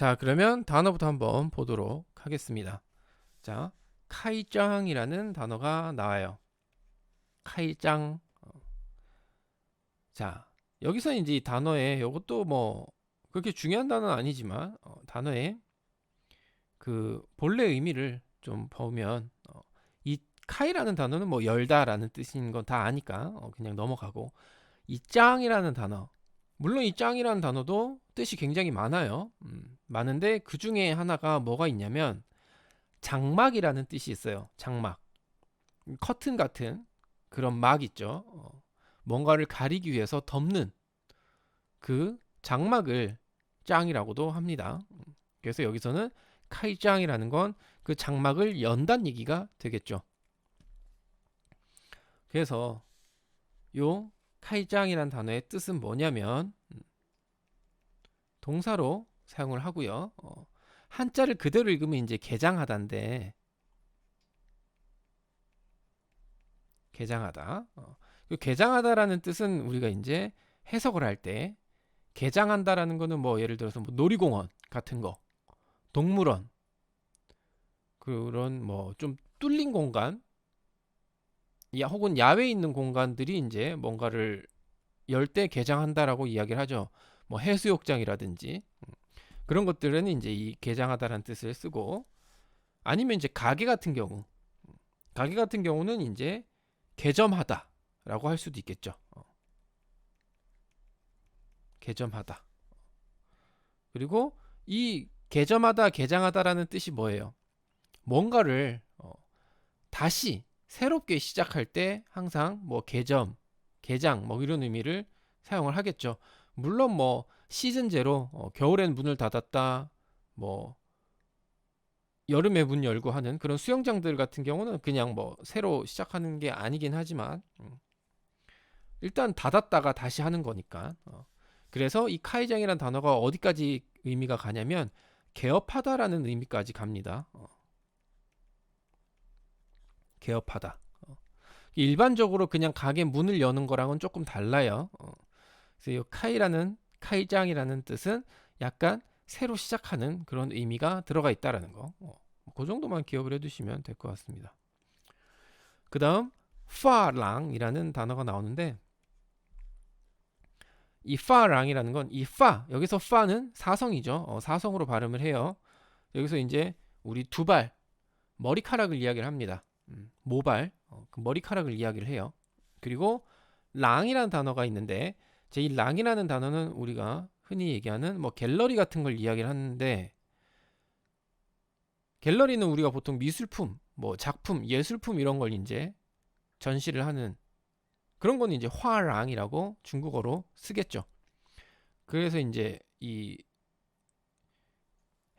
자, 그러면 단어부터 한번 보도록 하겠습니다. 자, 카이짱이라는 단어가 나와요. 카이짱. 어. 자, 여기서 이제 이 단어에 이것도 뭐 그렇게 중요한 단어는 아니지만 어, 단어에 그 본래 의미를 좀 보면 어, 이 카이라는 단어는 뭐 열다라는 뜻인 건 다 아니까 어, 그냥 넘어가고 이 짱이라는 단어 물론 이 짱이라는 단어도 뜻이 굉장히 많아요. 음, 많은데 그 중에 하나가 뭐가 있냐면 장막이라는 뜻이 있어요. 장막. 커튼 같은 그런 막 있죠. 어, 뭔가를 가리기 위해서 덮는 그 장막을 짱이라고도 합니다. 음, 그래서 여기서는 카이짱이라는 건 그 장막을 연단 얘기가 되겠죠. 그래서 요 카이짱이란 단어의 뜻은 뭐냐면 음, 동사로 사용을 하고요. 어, 한자를 그대로 읽으면 이제 개장하다인데 개장하다. 어, 그 개장하다라는 뜻은 우리가 이제 해석을 할 때 개장한다라는 거는 뭐 예를 들어서 뭐 놀이공원 같은 거, 동물원 그런 뭐 좀 뚫린 공간 야, 혹은 야외에 있는 공간들이 이제 뭔가를 열때 개장한다라고 이야기를 하죠. 뭐 해수욕장이라든지 음, 그런 것들은 이제 이 개장하다라는 뜻을 쓰고 아니면 이제 가게 같은 경우 음, 가게 같은 경우는 이제 개점하다라고 할 수도 있겠죠. 어. 개점하다. 그리고 이 개점하다, 개장하다라는 뜻이 뭐예요? 뭔가를 어, 다시 새롭게 시작할 때 항상 뭐 개점, 개장 뭐 이런 의미를 사용을 하겠죠. 물론 뭐 시즌 제로 어, 겨울엔 문을 닫았다, 뭐 여름에 문 열고 하는 그런 수영장들 같은 경우는 그냥 뭐 새로 시작하는 게 아니긴 하지만 음. 일단 닫았다가 다시 하는 거니까. 어. 그래서 이 카이장이라는 단어가 어디까지 의미가 가냐면 개업하다라는 의미까지 갑니다. 어. 개업하다. 어. 일반적으로 그냥 가게 문을 여는 거랑은 조금 달라요. 어. 그래서 이 카이라는 카이장이라는 뜻은 약간 새로 시작하는 그런 의미가 들어가 있다라는 거. 어. 그 정도만 기억을 해두시면 될 것 같습니다. 그 다음 파랑이라는 단어가 나오는데 이 파랑이라는 건 이 파 여기서 파는 사성이죠. 어, 사성으로 발음을 해요. 여기서 이제 우리 두발 머리카락을 이야기를 합니다. 음, 모발 어, 그 머리카락을 이야기를 해요. 그리고 랑이라는 단어가 있는데 제 이 랑이라는 단어는 우리가 흔히 얘기하는 뭐 갤러리 같은 걸 이야기를 하는데 갤러리는 우리가 보통 미술품, 뭐 작품, 예술품 이런 걸 이제 전시를 하는 그런 거는 이제 화랑이라고 중국어로 쓰겠죠. 그래서 이제 이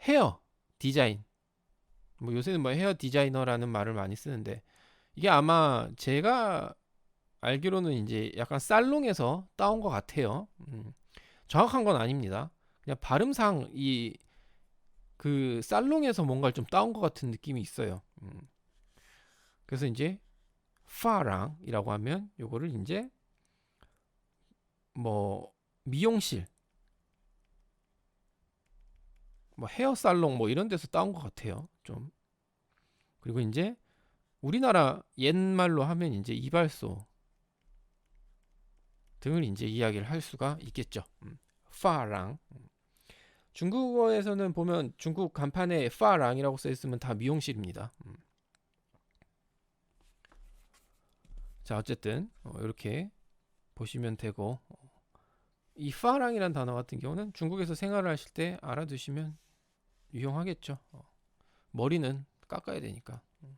헤어 디자인 뭐 요새는 뭐 헤어 디자이너라는 말을 많이 쓰는데 이게 아마 제가 알기로는 이제 약간 살롱에서 따온 것 같아요. 음, 정확한 건 아닙니다. 그냥 발음상 이 그 살롱에서 뭔가를 좀 따온 것 같은 느낌이 있어요. 음. 그래서 이제 파랑이라고 하면 요거를 이제 뭐 미용실 뭐 헤어 살롱 뭐 이런 데서 따온 것 같아요. 좀 그리고 이제 우리나라 옛말로 하면 이제 이발소 등을 이제 이야기를 할 수가 있겠죠. 음, 파랑. 음. 중국어에서는 보면 중국 간판에 파랑이라고 써 있으면 다 미용실입니다. 음. 자, 어쨌든 어, 이렇게 보시면 되고 어, 이 파랑이라는 단어 같은 경우는 중국에서 생활을 하실 때 알아두시면 유용하겠죠. 어. 머리는 깎아야 되니까. 음.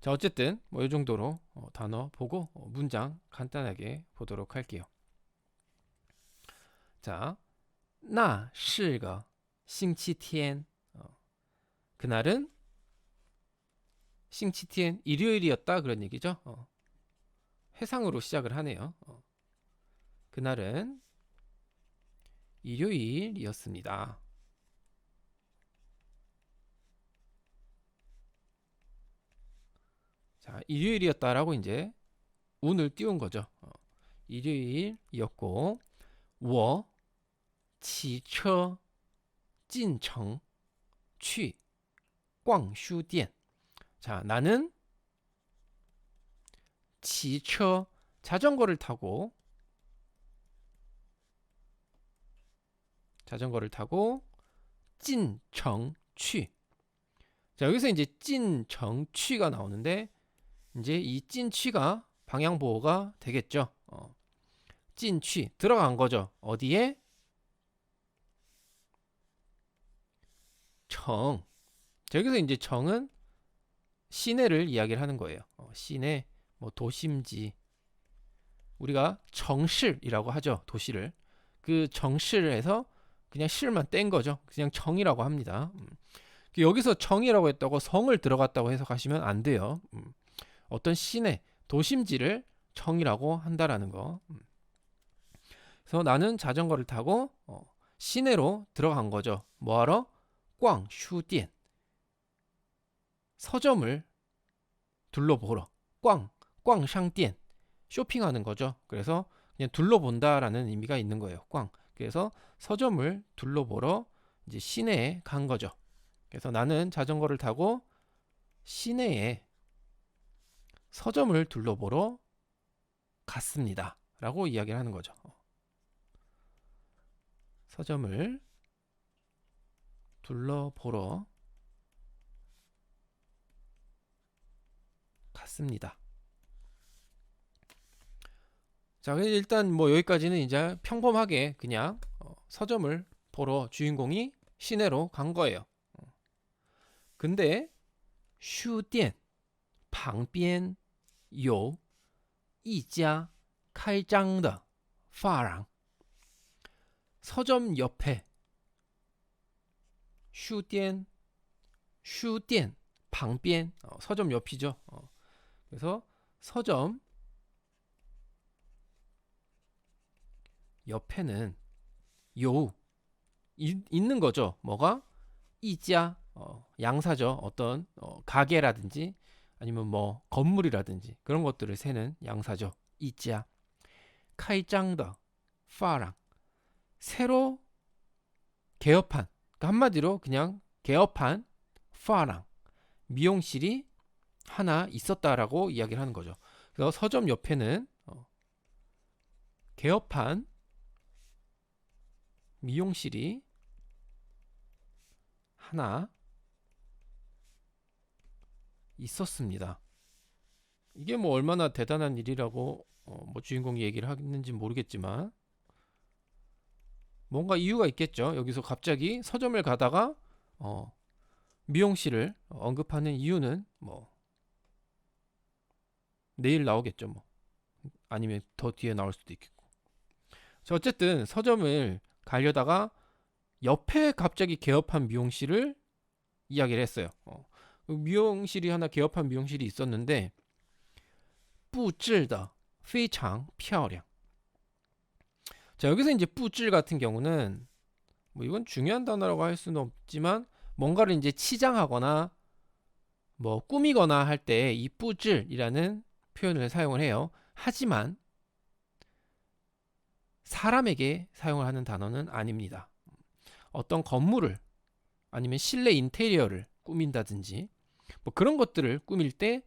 자, 어쨌든 뭐 이 정도로 어, 단어 보고 어, 문장 간단하게 보도록 할게요. 자, 나 시가 싱치티엔 어, 그날은 싱치티엔 일요일이었다 그런 얘기죠. 어. 해상으로 시작을 하네요. 어. 그날은 일요일이었습니다. 자, 일요일이었다라고 이제 운을 띄운 거죠. 어, 일요일이었고, 워, 지처, 진청, 취, 꽝슈店. 자, 나는 지처, 자전거를 타고, 자전거를 타고, 진청, 취. 자, 여기서 이제 진청, 취가 나오는데, 이제 이 찐취가 방향 보호가 되겠죠. 어. 찐취 들어간 거죠. 어디에? 정. 여기서 이제 정은 시내를 이야기를 하는 거예요. 어, 시내, 뭐 도심지. 우리가 정실이라고 하죠. 도시를. 그 정실에서 그냥 실만 뗀 거죠. 그냥 정이라고 합니다. 음. 여기서 정이라고 했다고 성을 들어갔다고 해석하시면 안 돼요. 음. 어떤 시내, 도심지를 정이라고 한다라는 거. 음. 그래서 나는 자전거를 타고 어, 시내로 들어간 거죠. 뭐하러? 꽝, 슈디엔. 서점을 둘러보러. 꽝, 꽝상디엔. 쇼핑하는 거죠. 그래서 그냥 둘러본다라는 의미가 있는 거예요. 꽝. 그래서 서점을 둘러보러 이제 시내에 간 거죠. 그래서 나는 자전거를 타고 시내에 서점을 둘러보러 갔습니다. 라고 이야기를 하는 거죠. 서점을 둘러보러 갔습니다. 자, 일단 뭐 여기까지는 이제 평범하게 그냥 어, 서점을 보러 주인공이 시내로 간 거예요. 어. 근데 书店旁边有一家开张的发廊 서점 옆에 书店书店旁边 어, 서점 옆이죠. 어. 그래서 서점 옆에는 요 이, 있는 거죠. 뭐가 이자 어, 양사죠. 어떤 어, 가게라든지 아니면 뭐 건물이라든지 그런 것들을 세는 양사죠. 이자 카이짱더 파랑 새로 개업한 그러니까 한마디로 그냥 개업한 파랑 미용실이 하나 있었다라고 이야기를 하는 거죠. 그래서 서점 옆에는 어, 개업한 미용실이 하나 있었습니다. 이게 뭐 얼마나 대단한 일이라고 어, 뭐 주인공이 얘기를 하는지 모르겠지만 뭔가 이유가 있겠죠. 여기서 갑자기 서점을 가다가 어, 미용실을 언급하는 이유는 뭐 내일 나오겠죠. 뭐 아니면 더 뒤에 나올 수도 있겠고. 자, 어쨌든 서점을 가려다가 옆에 갑자기 개업한 미용실을 이야기를 했어요. 어. 미용실이 하나 개업한 미용실이 있었는데 布置的非常漂亮. 자 여기서 이제 布置 같은 경우는 뭐 이건 중요한 단어라고 할 수는 없지만 뭔가를 이제 치장하거나 뭐 꾸미거나 할 때 이 布置이라는 표현을 사용을 해요. 하지만 사람에게 사용을 하는 단어는 아닙니다. 어떤 건물을 아니면 실내 인테리어를 꾸민다든지 뭐 그런 것들을 꾸밀 때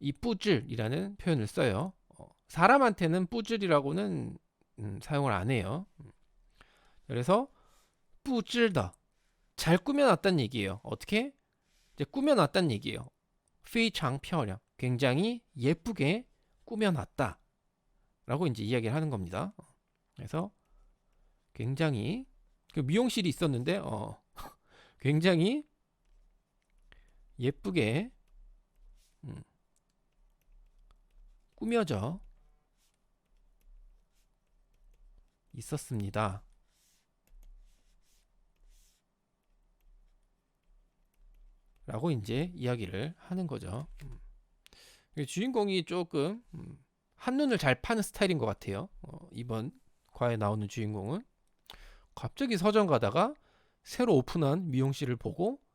이 뿌즐이라는 표현을 써요. 어, 사람한테는 뿌즐이라고는 음, 사용을 안 해요. 음. 그래서 뿌즐더 잘 꾸며놨단 얘기예요. 어떻게? 이제 꾸며놨단 얘기예요. 휘창펴량 굉장히 예쁘게 꾸며놨다 라고 이제 이야기를 하는 겁니다. 어, 그래서 굉장히 그 미용실이 있었는데 어, 굉장히 예쁘게 음, 꾸며져 있었습니다. 라고 이제 이야기를 하는 거죠. 음. 주인공이 조금 음, 한눈을 잘 파는 스타일인 것 같아요. 어, 이번 과에 나오는 주인공은 갑자기 서점 가다가 새로 오픈한 미용실을 보고 어,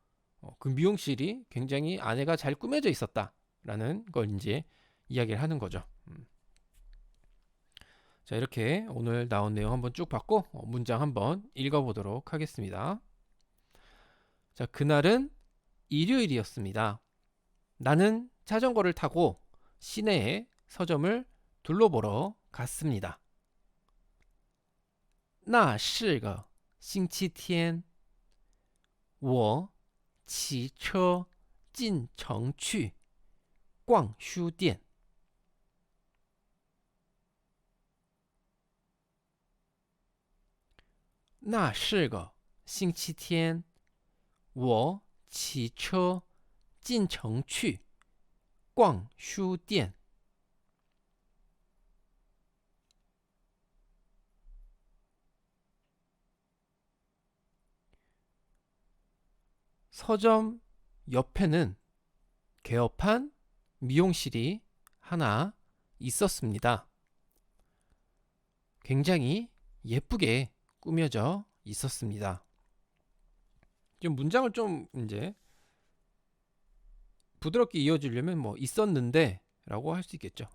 그 미용실이 굉장히 안에가 잘 꾸며져 있었다라는 걸 이제 이야기를 하는 거죠. 음. 자 이렇게 오늘 나온 내용 한번 쭉 봤고 어, 문장 한번 읽어보도록 하겠습니다. 자, 그날은 일요일이었습니다. 나는 자전거를 타고 시내의 서점을 둘러보러 갔습니다. 那是个星期天，我 骑车进城去逛书店。那是个星期天，我骑车进城去逛书店。 서점 옆에는 개업한 미용실이 하나 있었습니다. 굉장히 예쁘게 꾸며져 있었습니다. 지금 문장을 좀 이제 부드럽게 이어지려면 뭐 있었는데 라고 할 수 있겠죠.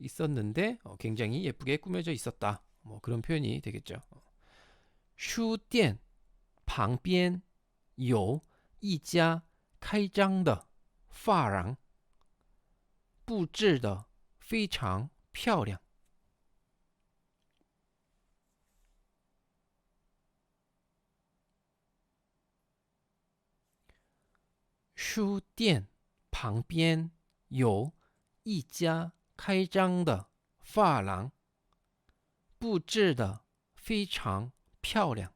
있었는데 어, 굉장히 예쁘게 꾸며져 있었다. 뭐 그런 표현이 되겠죠. 슈店 방비엔 有一家开张的发廊，布置的非常漂亮。书店旁边有一家开张的发廊，布置的非常漂亮。